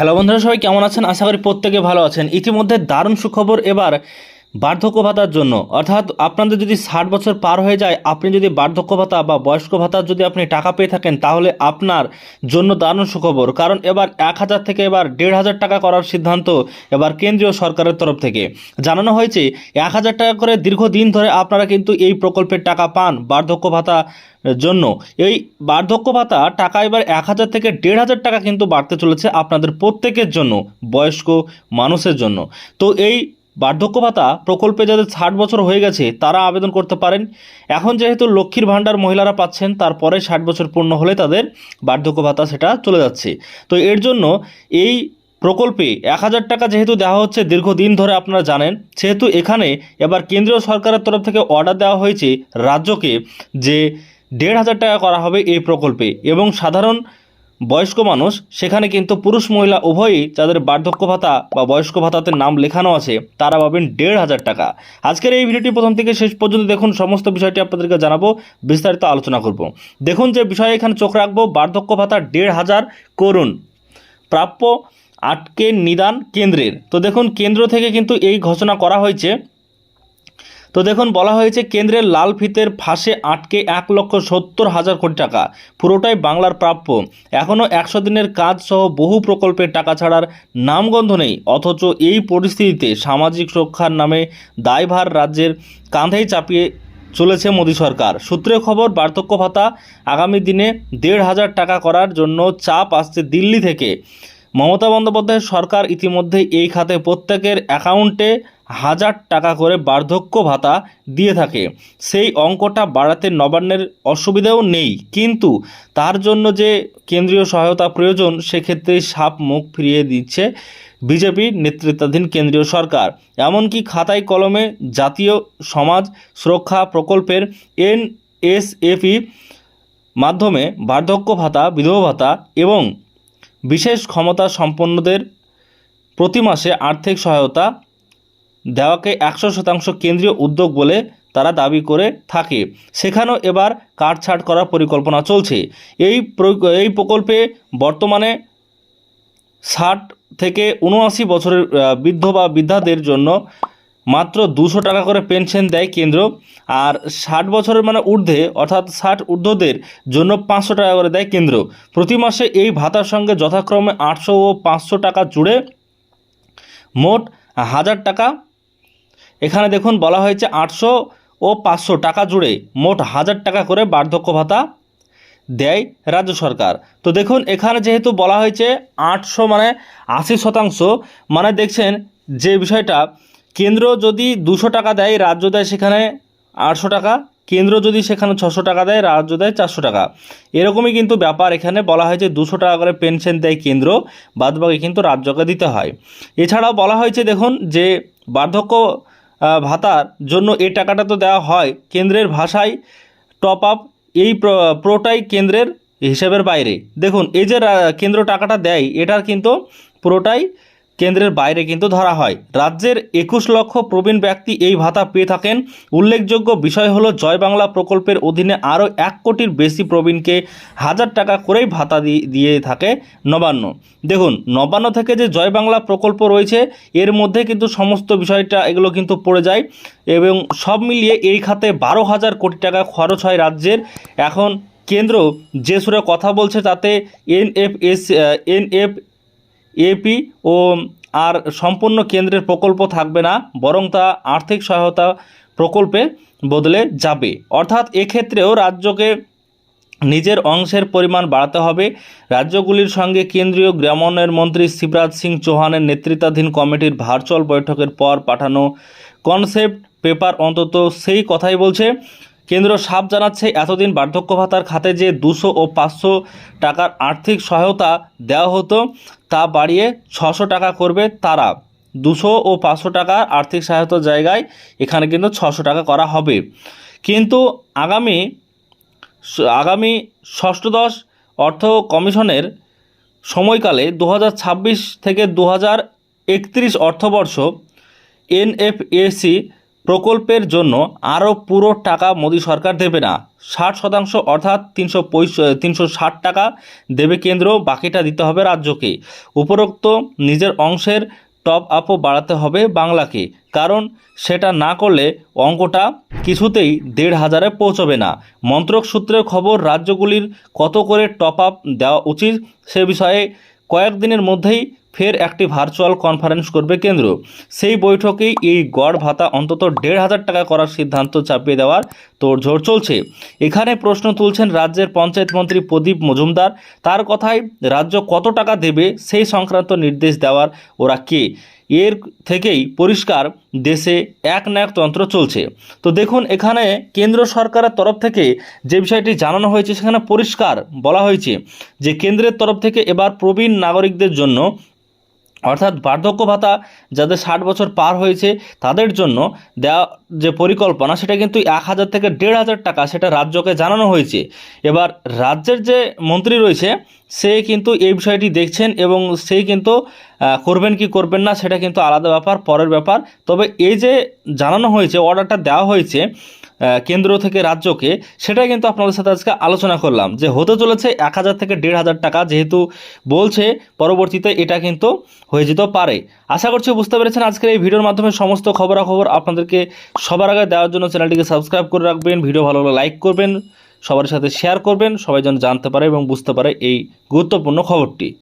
Hello বন্ধুরা সবাই কেমন আছেন? আশা করি প্রত্যেকে ভালো আছেন। ইতিমধ্যে দারুণ সুখবর এবার বার্ধক্য ভাতার জন্য। অর্থাৎ আপনাদের যদি ষাট বছর পার হয়ে যায়, আপনি যদি বার্ধক্য ভাতা বা বয়স্ক ভাতার যদি আপনি টাকা পেয়ে থাকেন, তাহলে আপনার জন্য দারুণ সুখবর। কারণ এবার এক হাজার থেকে এবার দেড় হাজার টাকা করার সিদ্ধান্ত এবার কেন্দ্রীয় সরকারের তরফ থেকে। জানানো হয়েছে, এক হাজার টাকা করে দীর্ঘদিন ধরে আপনারা কিন্তু এই প্রকল্পের টাকা পান বার্ধক্য ভাতা জন্য। এই বার্ধক্য ভাতা টাকা এবার এক হাজার থেকে দেড় হাজার টাকা কিন্তু বাড়তে চলেছে আপনাদের প্রত্যেকের জন্য, বয়স্ক মানুষের জন্য। তো এই বার্ধক্য ভাতা প্রকল্পে যাদের ষাট বছর হয়ে গেছে, তারা আবেদন করতে পারেন। এখন যেহেতু লক্ষ্মীর ভাণ্ডার মহিলারা পাচ্ছেন, তারপরে ষাট বছর পূর্ণ হলে তাদের বার্ধক্য ভাতা সেটা চলে যাচ্ছে। তো এর জন্য এই প্রকল্পে এক হাজার টাকা যেহেতু দেওয়া হচ্ছে, দীর্ঘদিন ধরে আপনারা জানেন, সেহেতু এখানে এবার কেন্দ্রীয় সরকারের তরফ থেকে অর্ডার দেওয়া হয়েছে রাজ্যকে যে দেড় হাজার টাকা করা হবে এই প্রকল্পে। এবং সাধারণ বয়স্ক মানুষ, সেখানে কিন্তু পুরুষ মহিলা উভয়ই যাদের বার্ধক্য ভাতা বা বয়স্ক ভাতাতে নাম লেখানো আছে, তারা পাবেন দেড় হাজার টাকা। আজকের এই ভিডিওটি প্রথম থেকে শেষ পর্যন্ত দেখুন, সমস্ত বিষয়টি আপনাদেরকে জানাব, বিস্তারিত আলোচনা করব। দেখুন যে বিষয়ে এখানে চোখ রাখব, বার্ধক্য ভাতা দেড় হাজার করুন। প্রাপ্য আটকে নিদান কেন্দ্রের। তো দেখুন, কেন্দ্র থেকে কিন্তু এই ঘোষণা করা হয়েছে তো দেখুন, বলা হয়েছে কেন্দ্রের লাল ফিতের ফাঁসে আটকে এক লক্ষ সত্তর হাজার কোটি টাকা। পুরোটাই বাংলার প্রাপ্য। এখনও একশো দিনের কাজ সহ বহু প্রকল্পের টাকা ছাড়ার নামগন্ধ নেই। অথচ এই পরিস্থিতিতে সামাজিক সুরক্ষার নামে দায়ভার রাজ্যের কাঁধেই চাপিয়ে চলেছে মোদী সরকার। সূত্রে খবর, বার্ধক্য ভাতা আগামী দিনে দেড় হাজার টাকা করার জন্য চাপ আসছে দিল্লি থেকে। মমতা বন্দ্যোপাধ্যায়ের সরকার ইতিমধ্যে এই খাতে প্রত্যেকের অ্যাকাউন্টে হাজার টাকা করে বার্ধক্য ভাতা দিয়ে থাকে। সেই অঙ্কটা বাড়াতে নবান্নের অসুবিধাও নেই। কিন্তু তার জন্য যে কেন্দ্রীয় সহায়তা প্রয়োজন, সেক্ষেত্রে সাপ মুখ ফিরিয়ে দিচ্ছে বিজেপি নেতৃত্বাধীন কেন্দ্রীয় সরকার। এমনকি খাতায় কলমে জাতীয় সমাজ সুরক্ষা প্রকল্পের এনএসএফই মাধ্যমে বার্ধক্য ভাতা, বিধবা ভাতা এবং বিশেষ ক্ষমতা সম্পন্নদের প্রতি মাসে আর্থিক সহায়তা দেওয়াকে একশো শতাংশ কেন্দ্রীয় উদ্যোগ বলে তারা দাবি করে থাকে। সেখানেও এবার কাটছাট করার পরিকল্পনা চলছে। এই এই প্রকল্পে বর্তমানে ষাট থেকে উনআশি বছরের বৃদ্ধ বা বৃদ্ধাদের জন্য মাত্র দুশো টাকা করে পেনশন দেয় কেন্দ্র। আর ষাট বছরের মানে ঊর্ধ্বে, অর্থাৎ ষাট ঊর্ধ্বদের জন্য পাঁচশো টাকা করে দেয় কেন্দ্র। প্রতি মাসে এই ভাতার সঙ্গে যথাক্রমে আটশো ও পাঁচশো টাকা জুড়ে মোট হাজার টাকা। এখানে দেখুন, বলা হয়েছে আটশো ও পাঁচশো টাকা জুড়ে মোট হাজার টাকা করে বার্ধক্য ভাতা দেয় রাজ্য সরকার। তো দেখুন, এখানে যেহেতু বলা হয়েছে আটশো মানে আশি শতাংশ মানে দেখছেন যে বিষয়টা কেন্দ্র যদি দুশো টাকা দেয়, রাজ্য দেয় সেখানে আটশো টাকা, কেন্দ্র যদি সেখানে ছশো টাকা দেয়, রাজ্য দেয় চারশো টাকা। এরকমই কিন্তু ব্যাপার এখানে বলা হয়েছে, দুশো টাকা করে পেনশন দেয় কেন্দ্র, বাদবাকি কিন্তু রাজ্যকে দিতে হয়। এছাড়াও বলা হয়েছে, দেখুন, যে বার্ধক্য ভাতার জন্য এই টাকাটা তো দেওয়া হয়, কেন্দ্রের ভাষায় টপ আপ এই প্র- পুরোটাই কেন্দ্রের হিসেবের বাইরে। দেখুন, এই যে কেন্দ্র টাকাটা দেয়, এটার কিন্তু পুরোটাই কেন্দ্রের বাইরে কিন্তু ধরা হয়। রাজ্যের একুশ লক্ষ প্রবীণ ব্যক্তি এই ভাতা পেয়ে থাকেন। উল্লেখযোগ্য বিষয় হলো, জয় বাংলা প্রকল্পের অধীনে আরও এক কোটির বেশি প্রবীণকে হাজার টাকা করেই ভাতা দিয়ে থাকে নবান্ন। দেখুন, নবান্ন থেকে যে জয় বাংলা প্রকল্প রয়েছে, এর মধ্যে কিন্তু সমস্ত বিষয়টা, এগুলো কিন্তু পড়ে যায় এবং সব মিলিয়ে এই খাতে বারো হাজার কোটি টাকা খরচ হয় রাজ্যের। এখন কেন্দ্র যে সুরে কথা বলছে, তাতে এনএফএস এনএফ এপি ও আর সম্পূর্ণ কেন্দ্রের প্রকল্প থাকবে না, বরং তা আর্থিক সহায়তা প্রকল্পে বদলে যাবে। অর্থাৎ এক্ষেত্রেও রাজ্যকে নিজের অংশের পরিমাণ বাড়াতে হবে। রাজ্যগুলির সঙ্গে কেন্দ্রীয় গ্রামোন্নয়ন মন্ত্রী শিবরাজ সিং চৌহানের নেতৃত্বাধীন কমিটির ভার্চুয়াল বৈঠকের পর পাঠানো কনসেপ্ট পেপার অন্তত সেই কথাই বলছে। কেন্দ্র সাপ জানাচ্ছে, এতদিন বার্ধক্য ভাতার খাতে যে দুশো ও পাঁচশো টাকার আর্থিক সহায়তা দেওয়া হতো তা বাড়িয়ে ছশো টাকা করবে তারা। দুশো ও পাঁচশো টাকার আর্থিক সহায়তার জায়গায় এখানে কিন্তু ছশো টাকা করা হবে। কিন্তু আগামী আগামী ষষ্ঠদশ অর্থ কমিশনের সময়কালে দু হাজার ছাব্বিশ থেকে দু একত্রিশ অর্থবর্ষ এনএফএসি প্রকল্পের জন্য আরও পুরো টাকা মোদী সরকার দেবে না। ষাট শতাংশ অর্থাৎ তিনশো তিনশো ষাট টাকা দেবে কেন্দ্র, বাকিটা দিতে হবে রাজ্যকে। উপরোক্ত নিজের অংশের টপ আপও বাড়াতে হবে বাংলাকে, কারণ সেটা না করলে অঙ্কটা কিছুতেই দেড় হাজারে পৌঁছবে না। মন্ত্রক সূত্রের খবর, রাজ্যগুলির কত করে টপ আপ দেওয়া উচিত সে বিষয়ে কয়েকদিনের মধ্যেই ফের একটি ভার্চুয়াল কনফারেন্স করবে কেন্দ্র। সেই বৈঠকেই এই গড় ভাতা অন্তত দেড় হাজার টাকা করার সিদ্ধান্ত চাপিয়ে দেওয়ার তোড়জোড় চলছে। এখানে প্রশ্ন তুলছেন রাজ্যের পঞ্চায়েত মন্ত্রী প্রদীপ মজুমদার। তার কথায়, রাজ্য কত টাকা দেবে সেই সংক্রান্ত নির্দেশ দেওয়ার ওরা কে? এর থেকেই পরিষ্কার, দেশে এক তন্ত্র চলছে। তো দেখুন, এখানে কেন্দ্র সরকারের তরফ থেকে যে বিষয়টি জানানো হয়েছে, সেখানে পরিষ্কার বলা হয়েছে যে, কেন্দ্রের তরফ থেকে এবার প্রবীণ নাগরিকদের জন্য অর্থাৎ বার্ধক্য ভাতা যাদের ষাট বছর পার হয়েছে, তাদের জন্য দেওয়া যে পরিকল্পনা, সেটা কিন্তু এক হাজার থেকে দেড় হাজার টাকা সেটা রাজ্যকে জানানো হয়েছে। এবার রাজ্যের যে মন্ত্রী রয়েছে, সে কিন্তু এই বিষয়টি দেখছেন এবং সেই কিন্তু করবেন কি করবেন না, সেটা কিন্তু আলাদা ব্যাপার, পরের ব্যাপার। তবে এই যে জানানো হয়েছে অর্ডারটা দেওয়া হয়েছে কেন্দ্র থেকে রাজ্যকে, সেটাই কিন্তু আপনাদের সাথে আজকে আলোচনা করলাম যে হতে চলেছে এক হাজার থেকে দেড় হাজার টাকা, যেহেতু বলছে পরবর্তীতে এটা কিন্তু হয়ে যেতে পারে। আশা করছি বুঝতে পেরেছেন আজকের এই ভিডিওর মাধ্যমে সমস্ত খবরাখবর আপনাদেরকে সবার আগে দেওয়ার জন্য চ্যানেলটিকে সাবস্ক্রাইব করে রাখবেন, ভিডিও ভালো লাগলে লাইক করবেন, সবার সাথে শেয়ার করবেন, সবাই যেন জানতে পারে এবং বুঝতে পারে এই গুরুত্বপূর্ণ খবরটি।